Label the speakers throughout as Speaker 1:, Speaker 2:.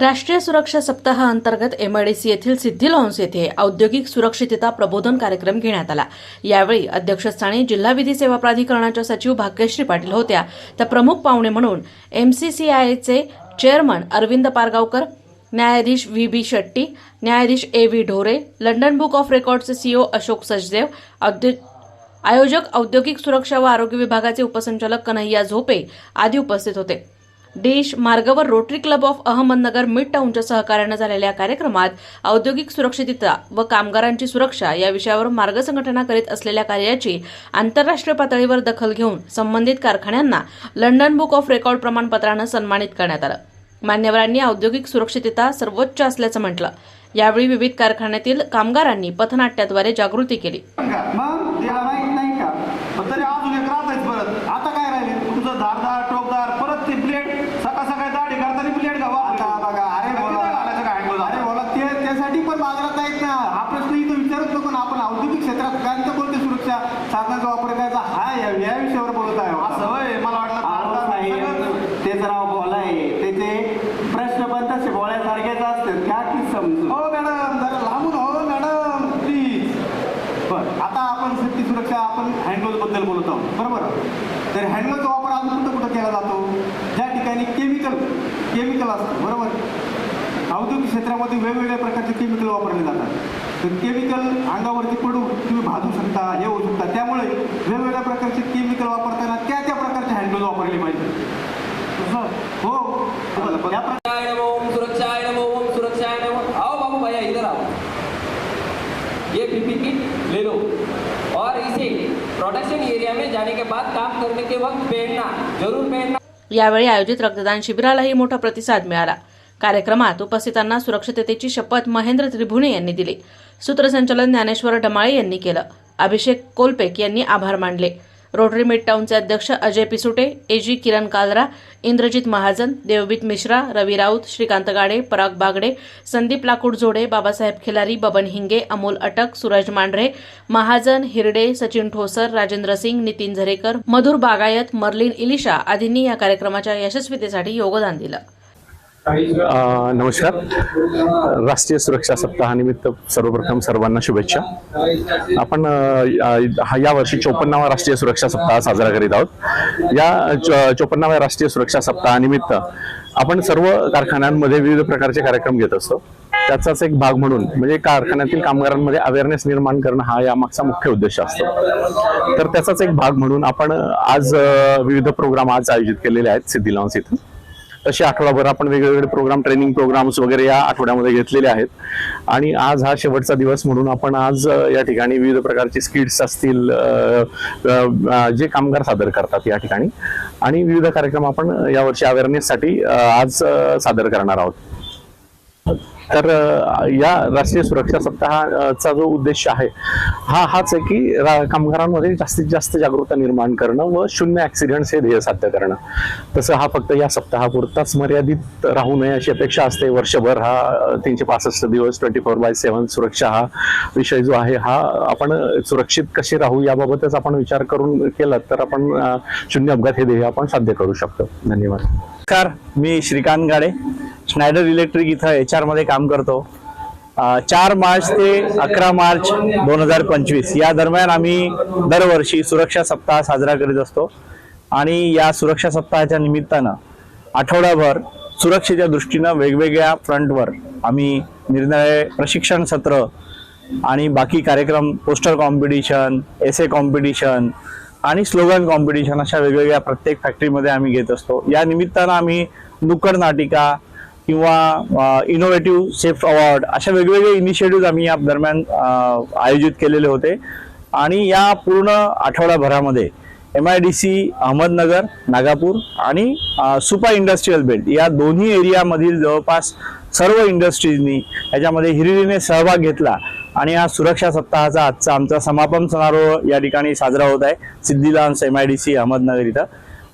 Speaker 1: राष्ट्रीय सुरक्षा सप्ताहाअंतर्गत एमआयडीसी येथील सिद्धी लॉन्स येथे औद्योगिक सुरक्षितता प्रबोधन कार्यक्रम घेण्यात आला. यावेळी अध्यक्षस्थानी जिल्हा विधी सेवा प्राधिकरणाच्या सचिव भाग्यश्री पाटील होत्या. तर प्रमुख पाहुणे म्हणून एमसीसीआयचे चेअरमन अरविंद पारगावकर न्यायाधीश व्ही बी शेट्टी न्यायाधीश A V Dhore London Book of रेकॉर्डचे CO Ashok Sachdev औद्यो आयोजक औद्योगिक सुरक्षा व आरोग्य विभागाचे उपसंचालक कन्हैया झोपे आदी उपस्थित होते. डिश मार्गावर Rotary Club of Ahmednagar mid टाऊनच्या सहकार्यानं झालेल्या या कार्यक्रमात औद्योगिक सुरक्षितता व कामगारांची सुरक्षा या विषयावर मार्ग संघटना करीत असलेल्या कार्याची आंतरराष्ट्रीय पातळीवर दखल घेऊन संबंधित कारखान्यांना लंडन बुक ऑफ रेकॉर्ड प्रमाणपत्रानं सन्मानित करण्यात आलं. मान्यवरांनी औद्योगिक सुरक्षितता सर्वोच्च असल्याचं म्हटलं. यावेळी विविध कारखान्यातील कामगारांनी पथनाट्याद्वारे जागृती केली
Speaker 2: का? मग त्याला माहीत नाही का पण तरी अजून एक राहतायच परत आता काय राहिले तुमचं धारदार टोकदार परत ते ब्लेड सकाळ सकाळी दाढी करताना ब्लेड का
Speaker 3: आता बघा अरे बोला
Speaker 2: घालायचं काय हँडल
Speaker 3: अरे बोला ते त्यासाठी पण बाजारात आहेत ना हा प्रश्न इथं आपण औद्योगिक क्षेत्रात काय तर कोणती सुरक्षा साधनाचा वापर करायचा? हा या विषयावर बोलत आहे.
Speaker 2: असं मला वाटलं
Speaker 3: साहेब,
Speaker 2: सगळं-
Speaker 3: ते जरा बोलाय. त्याचे प्रश्न पण तसे बोलायसारखेच असतात. क्या की समजू
Speaker 2: हो मॅडम. जरा लांबून हो मॅडम. प्लीज
Speaker 3: बरं आता आपण सेफ्टी सुरक्षा आपण हँडग्लोव्हबद्दल बोलत आहोत. बरोबर? तर हँडग्लोव्हचा वापर अजून कुठं कुठं केला जातो? ज्या ठिकाणी केमिकल केमिकल असतं. बरोबर? औद्योगिक क्षेत्रामध्ये वेगवेगळ्या प्रकारचे केमिकल वापरले जातात. तर केमिकल अंगावरती पडून तुम्ही भाजू शकता हे होऊ शकता. त्यामुळे वेगवेगळ्या प्रकारचे केमिकल वापरताना त्या त्या प्रकारचे हँडग्लोव्ह वापरले पाहिजे. हो.
Speaker 4: नमो ओम नमो आओ बाबू भैया इधर आओ. ये पीपी किट ले लो. और इसे प्रोडक्शन एरिया में जाने के बाद काम करने के वक्त पहनना जरूर पहनना।
Speaker 1: यावेळी आयोजित रक्तदान शिबिरालाही मोठा प्रतिसाद मिळाला. कार्यक्रमात उपस्थितांना सुरक्षिततेची शपथ महेंद्र त्रिभुणे यांनी दिली. सूत्रसंचालन ज्ञानेश्वर डमाळे यांनी केलं. अभिषेक कोलपेक यांनी आभार मानले. रोटरी मिड टाऊनचे अध्यक्ष अजय पिसुटे एजी किरण कालरा इंद्रजित महाजन देवबीत मिश्रा रवी राऊत श्रीकांत गाडे पराग बागडे संदीप लाकूड जोडे बाबासाहेब खिलारी बबन हिंगे अमोल अटक सूरज मांढरे महाजन हिरडे सचिन ठोसर राजेंद्र सिंग नितीन झरेकर मधुर बागायत मर्लिन इलिशा आदींनी या कार्यक्रमाच्या यशस्वीतेसाठी योगदान दिलं.
Speaker 5: नमस्कार. राष्ट्रीय सुरक्षा सप्ताहानिमित्त सर्वप्रथम सर्वांना शुभेच्छा. आपण अ, हा या वर्षी चोपन्नावा राष्ट्रीय सुरक्षा सप्ताह साजरा करीत आहोत. या चोपन्नाव्या राष्ट्रीय सुरक्षा सप्ताहानिमित्त आपण सर्व कारखान्यांमध्ये विविध प्रकारचे कार्यक्रम घेत असतो. त्याचाच एक भाग म्हणून म्हणजे कारखान्यातील कामगारांमध्ये अवेअरनेस निर्माण करणं हा यामागचा मुख्य उद्देश असतो. तर त्याचाच एक भाग म्हणून आपण आज विविध प्रोग्राम आज आयोजित केलेले आहेत सिद्धी लॉन्स इथं. असे आठवडाभर आपण वेगवेगळे प्रोग्राम ट्रेनिंग प्रोग्राम्स वगैरे या आठवड्यामध्ये घेतलेले आहेत. आणि आज हा शेवटचा दिवस म्हणून आपण आज या ठिकाणी विविध प्रकारचे स्किट्स असतील जे कामगार सादर करतात या ठिकाणी. आणि विविध कार्यक्रम आपण यावर्षी अवेअरनेससाठी आज सादर करणार आहोत. तर या राष्ट्रीय सुरक्षा सप्ताहाचा जो उद्देश आहे हा हाच आहे की कामगारांमध्ये जास्तीत जास्त जागरूकता निर्माण करणं व शून्य ऍक्सिडेंट्स हे ध्येय साध्य करणं. तसं हा फक्त या सप्ताहापुरताच मर्यादित राहू नये अशी अपेक्षा असते. वर्षभर हा तीनशे पासष्ट दिवस ट्वेंटी फोर बाय सेव्हन सुरक्षा हा विषय जो आहे हा आपण सुरक्षित कसे राहू याबाबतच आपण विचार करून केला तर आपण शून्य अपघात हे ध्येय आपण साध्य करू शकतो. धन्यवाद.
Speaker 6: नमस्कार मी श्रीकांत गाडे. स्नायडर इलेक्ट्रिक इथं एच मध्ये काम करतो. चार मार्च ते अकरा मार्च दोन हजार पंचवीस. या दरम्यान आम्ही दरवर्षी सुरक्षा सप्ताह साजरा करीत असतो. आणि या सुरक्षा सप्ताहाच्या निमित्तानं आठवडाभर सुरक्षेच्या दृष्टीनं वेगवेगळ्या फ्रंटवर आम्ही निर्णय प्रशिक्षण सत्र आणि बाकी कार्यक्रम पोस्टर कॉम्पिटिशन एसे कॉम्पिटिशन आणि स्लोगन कॉम्पिटिशन अशा वेगवेगळ्या प्रत्येक फॅक्टरीमध्ये आम्ही घेत असतो. या निमित्तानं आम्ही नुक्कड नाटिका किंवा इनोव्हेटिव्ह सेफ अवॉर्ड अशा वेगवेगळे इनिशिएटिव्ह आम्ही या दरम्यान आयोजित केलेले होते. आणि या पूर्ण आठवडाभरामध्ये M I D C Ahmednagar Nagapur आणि सुपा इंडस्ट्रीयल बेल्ट या दोन्ही एरियामधील जवळपास सर्व इंडस्ट्रीजनी याच्यामध्ये हिरिरीने सहभाग घेतला. आणि हा सुरक्षा सप्ताहाचा आजचा आमचा समापन समारोह या ठिकाणी साजरा होत आहे. सिद्धिलान्स M I D C Ahmednagar इथं.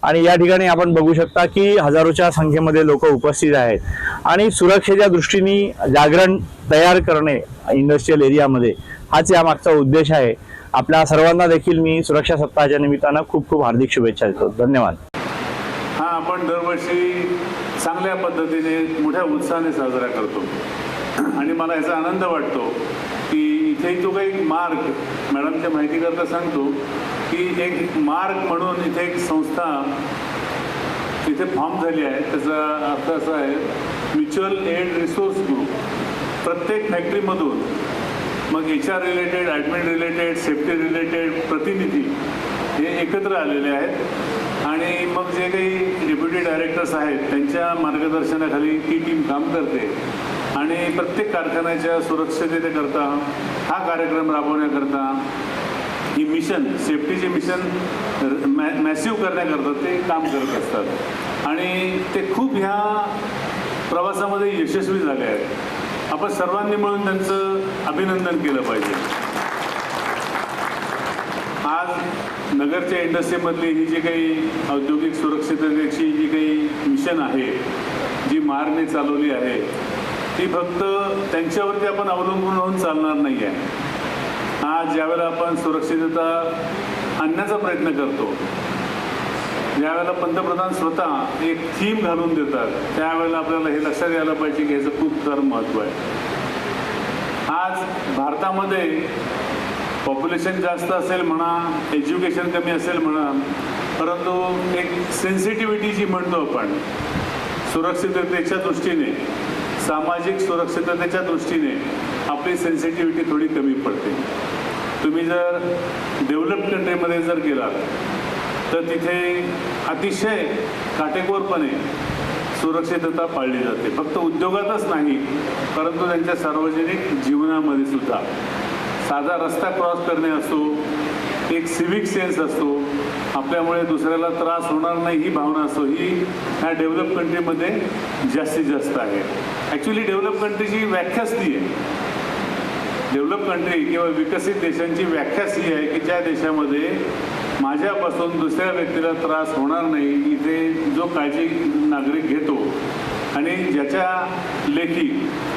Speaker 6: आणि या ठिकाणी आपण बघू शकता की हजारोच्या संख्येमध्ये लोक उपस्थित आहेत. आणि सुरक्षेच्या दृष्टीने जागरण तयार करणे इंडस्ट्रीयल एरियामध्ये हाच यामागचा उद्देश आहे. आपल्या सर्वांना देखील मी सुरक्षा सप्ताहाच्या निमित्तानं खूप खूप हार्दिक शुभेच्छा देतो. धन्यवाद.
Speaker 7: हा आपण दरवर्षी चांगल्या पद्धतीने मोठ्या उत्साहाने साजरा करतो. आणि मला याचा आनंद वाटतो की इथे तो काही मार्ग मॅडमच्या माहितीकरता सांगतो की एक मार्ग म्हणून इथे एक संस्था तिथे फॉर्म झाली आहे. त्याचा अर्थ असा आहे म्युच्युअल एड रिसोर्स ग्रुप. प्रत्येक फॅक्टरीमधून मग H R related admin related safety related प्रतिनिधी हे एकत्र आलेले आहेत. आणि मग जे काही डेप्युटी डायरेक्टर्स आहेत त्यांच्या मार्गदर्शनाखाली ती टीम काम करते. आणि प्रत्येक कारखान्याच्या सुरक्षिततेकरता हा कार्यक्रम राबवण्याकरता ही मिशन सेफ्टीचे मिशन मॅ मॅसिव्ह करण्याकरता ते काम करत असतात. आणि ते खूप ह्या प्रवासामध्ये यशस्वी झाले आहेत. आपण सर्वांनी मिळून त्यांचं अभिनंदन केलं पाहिजे. आज नगरच्या इंडस्ट्रीमधली ही जी काही औद्योगिक सुरक्षिततेची जी काही मिशन आहे जी मारने चालवली आहे ती फक्त त्यांच्यावरती आपण अवलंबून राहून चालणार नाही आहे आज ज्यावेळेला आपण सुरक्षितता आणण्याचा प्रयत्न करतो ज्यावेळेला पंतप्रधान स्वतः एक थीम घालून देतात त्यावेळेला आपल्याला हे लक्षात यायला पाहिजे की ह्याचं खूप फार महत्त्व आहे. आज भारतामध्ये पॉप्युलेशन जास्त असेल म्हणा एज्युकेशन कमी असेल म्हणा परंतु एक सेन्सिटिव्हिटी जी म्हणतो आपण सुरक्षिततेच्या दृष्टीने सामाजिक सुरक्षिततेच्या दृष्टीने आपली सेन्सिटिव्हिटी थोडी कमी पडते. तुम्ही जर डेव्हलप्ड कंट्रीमध्ये जर गेलात तर तिथे अतिशय काटेकोरपणे सुरक्षितता पाळली जाते. फक्त उद्योगातच नाही परंतु त्यांच्या सार्वजनिक जीवनामध्ये सुद्धा. साधा रस्ता क्रॉस करणे असो एक सिव्हिक सेन्स असतो आपल्यामुळे दुसऱ्याला त्रास होणार नाही ही भावना असो ही ह्या डेव्हलप कंट्रीमध्ये जास्तीत जास्त आहे. ॲक्च्युली डेव्हलप कंट्रीची व्याख्याच ती आहे. डेव्हलप कंट्री किंवा विकसित देशांची व्याख्याच ही आहे की ज्या देशामध्ये माझ्यापासून दुसऱ्या व्यक्तीला त्रास होणार नाही इथे जो काळजी नागरिक घेतो आणि ज्याच्या लेखी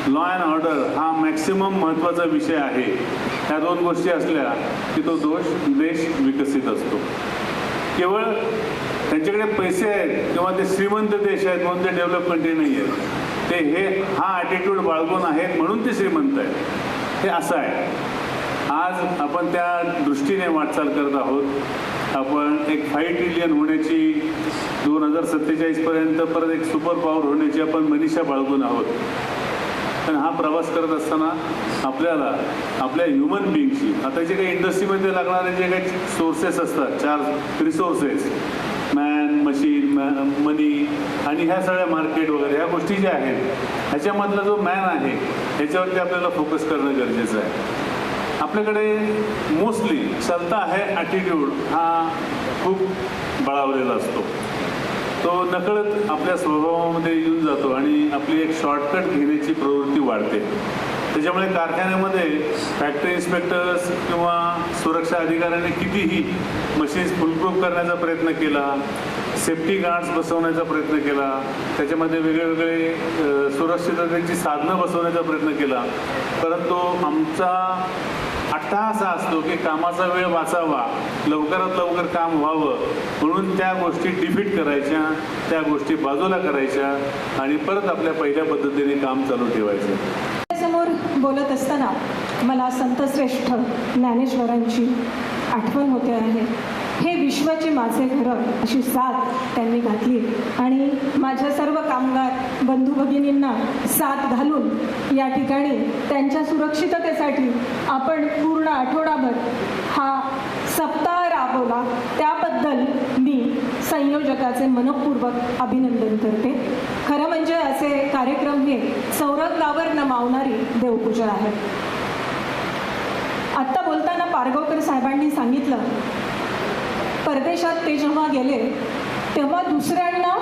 Speaker 7: लॉ अँड ऑर्डर हा मॅक्सिमम महत्त्वाचा विषय आहे ह्या दोन गोष्टी असल्या की तो दोष देश विकसित असतो. केवळ त्यांच्याकडे पैसे आहेत किंवा ते श्रीमंत देश आहेत म्हणून ते डेव्हलप कंट्री नाही आहेत ते हे हा ॲटिट्यूड बाळगून आहेत म्हणून ते श्रीमंत आहेत. हे असं आहे. आज आपण त्या दृष्टीने वाटचाल करत आहोत. आपण एक फाईव्ह ट्रिलियन होण्याची दोन हजार सत्तेचाळीसपर्यंत परत एक सुपर पॉवर होण्याची आपण मनीषा बाळगून आहोत. पण हा प्रवास करत असताना आपल्याला आपल्या ह्युमन बिईंगची आता जे काही इंडस्ट्रीमध्ये लागणारे जे काही सोर्सेस असतात चार रिसोर्सेस मशीन मॅ मनी आणि ह्या सगळ्या मार्केट वगैरे ह्या गोष्टी ज्या आहेत ह्याच्यामधला जो मॅन आहे ह्याच्यावरती आपल्याला फोकस करणं गरजेचं आहे. आपल्याकडे मोस्टली चलता आहे ॲटिट्यूड हा खूप बळावलेला असतो. तो नकळत आपल्या स्वभावामध्ये येऊन जातो आणि आपली एक शॉर्टकट घेण्याची प्रवृत्ती वाढते. त्याच्यामुळे कारखान्यामध्ये फॅक्टरी इन्स्पेक्टर्स किंवा सुरक्षा अधिकाऱ्यांनी कितीही मशीन्स फुलप्रूफ करण्याचा प्रयत्न केला सेफ्टी गार्ड्स बसवण्याचा प्रयत्न केला. त्याच्यामध्ये वेगळेवेगळे सुरक्षिततेची साधनं बसवण्याचा प्रयत्न केला. परंतु आमचा अट्टा असा असतो की कामाचा वेळ वाचावा लवकरात लवकर काम व्हावं म्हणून त्या गोष्टी डिफीट करायच्या त्या गोष्टी बाजूला करायच्या आणि परत आपल्या पहिल्या पद्धतीने काम चालू ठेवायचं.
Speaker 8: समोर बोलत असताना मला संतश्रेष्ठ ज्ञानेश्वरांची आठवण होते आहे. हे विश्वाचे माझे घरं अशी साथ त्यांनी घातली. आणि माझ्या सर्व कामगार बंधू भगिनींना साथ घालून या ठिकाणी त्यांच्या सुरक्षिततेसाठी आपण पूर्ण आठवडाभर हा सप्ताह राबवला. त्याबद्दल मी संयोजकाचे मनपूर्वक अभिनंदन करते. खरं म्हणजे असे कार्यक्रम हे सौरंगावर न मावणारी देवपूजा आहे. आत्ता बोलताना पारगावकर साहेबांनी सांगितलं परदेशात ते जेव्हा गेले तेव्हा दुसऱ्यांना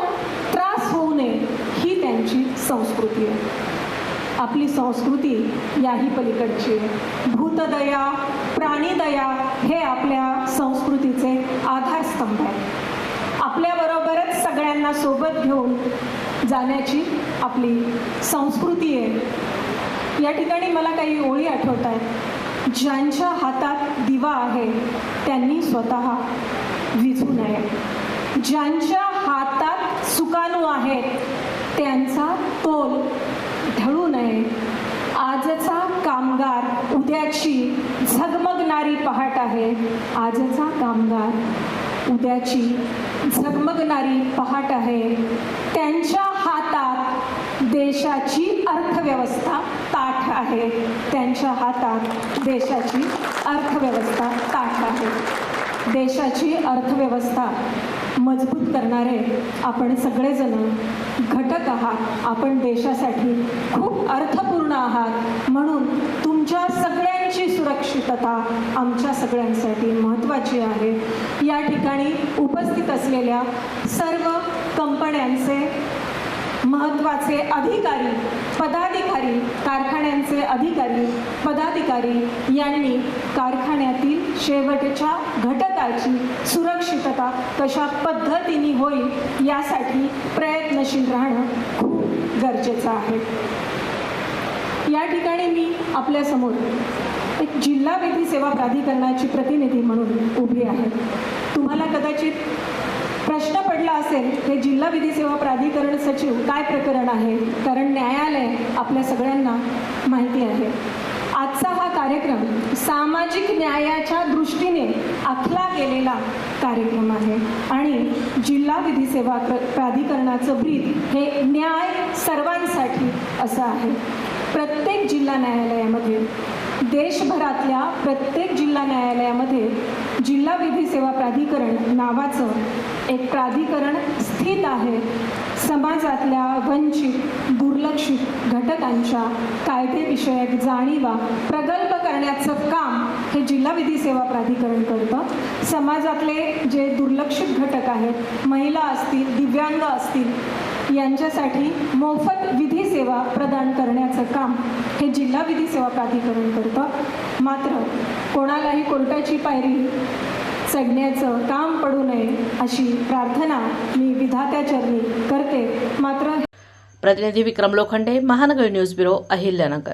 Speaker 8: त्रास होऊ नये ही त्यांची संस्कृती आहे. आपली संस्कृती याही पलीकडची आहे. भूतदया प्राणीदया हे आपल्या संस्कृतीचे आधारस्तंभ आहेत. आपल्याबरोबरच सगळ्यांना सोबत घेऊन जाण्याची आपली संस्कृती आहे. या ठिकाणी मला काही ओळी आठवत आहेत. ज्यांच्या हातात दिवा आहे त्यांनी स्वतः विझू नये. ज्यांच्या हातात सुकाणू आहेत त्यांचा तोल ढळू नये. आजचा कामगार उद्याची झगमगणारी पहाट आहे. आजचा कामगार उद्याची झगमगणारी पहाट आहे. त्यांच्या हातात देशाची अर्थव्यवस्था ताठ आहे. त्यांच्या हातात देशाची अर्थव्यवस्था ताठ आहे. देशाची अर्थव्यवस्था मजबूत करणारे आपण सगळेजण घटक आहात. आपण देशासाठी खूप अर्थपूर्ण आहात. म्हणून तुमच्या सगळ्यांची सुरक्षितता आमच्या सगळ्यांसाठी महत्त्वाची आहे. या ठिकाणी उपस्थित असलेल्या सर्व कंपन्यांचे महत्त्वाचे अधिकारी पदाधिकारी कारखान्यांचे अधिकारी पदाधिकारी यांनी कारखान्यातील शेवटच्या घटक घटकाची सुरक्षितता कशा पद्धतीने होईल यासाठी प्रयत्नशील राहणं खूप गरजेचं आहे. या ठिकाणी मी आपल्यासमोर एक जिल्हा विधी सेवा प्राधिकरणाची प्रतिनिधी म्हणून उभी आहे. तुम्हाला कदाचित प्रश्न पडला असेल हे जिल्हा विधी सेवा प्राधिकरण सचिव काय प्रकरण आहे? कारण न्यायालय आपल्या सगळ्यांना माहिती आहे. कार्यक्रम सामाजिक न्यायाच्या दृष्टीने आखला गेलेला कार्यक्रम आहे. आणि जिल्हा विधी सेवा प्र प्राधिकरणाचं ब्रीद हे न्याय सर्वांसाठी असं आहे. प्रत्येक जिल्हा न्यायालयामध्ये देशभरातल्या प्रत्येक जिल्हा न्यायालयामध्ये जिल्हा विधी सेवा प्राधिकरण नावाचं एक प्राधिकरण स्थित आहे. समाजातल्या वंचित दुर्लक्षित घटकांच्या कायदेविषयक जाणीवा प्रगल्भ करण्याचं काम हे जिल्हा विधी सेवा प्राधिकरण करतं. समाजातले जे दुर्लक्षित घटक आहेत महिला असतील दिव्यांग असतील यांच्यासाठी मोफत सेवा प्रदान करण्याचं काम हे जिल्हा विधी सेवा प्राधिकरण करतं. मात्र कोणालाही कोर्टाची पायरी चढण्याचं काम पडू नये अशी प्रार्थना मी विधात्याचरणी करते. मात्र
Speaker 1: प्रतिनिधी विक्रम लोखंडे महानगर न्यूज ब्युरो अहिल्यानगर.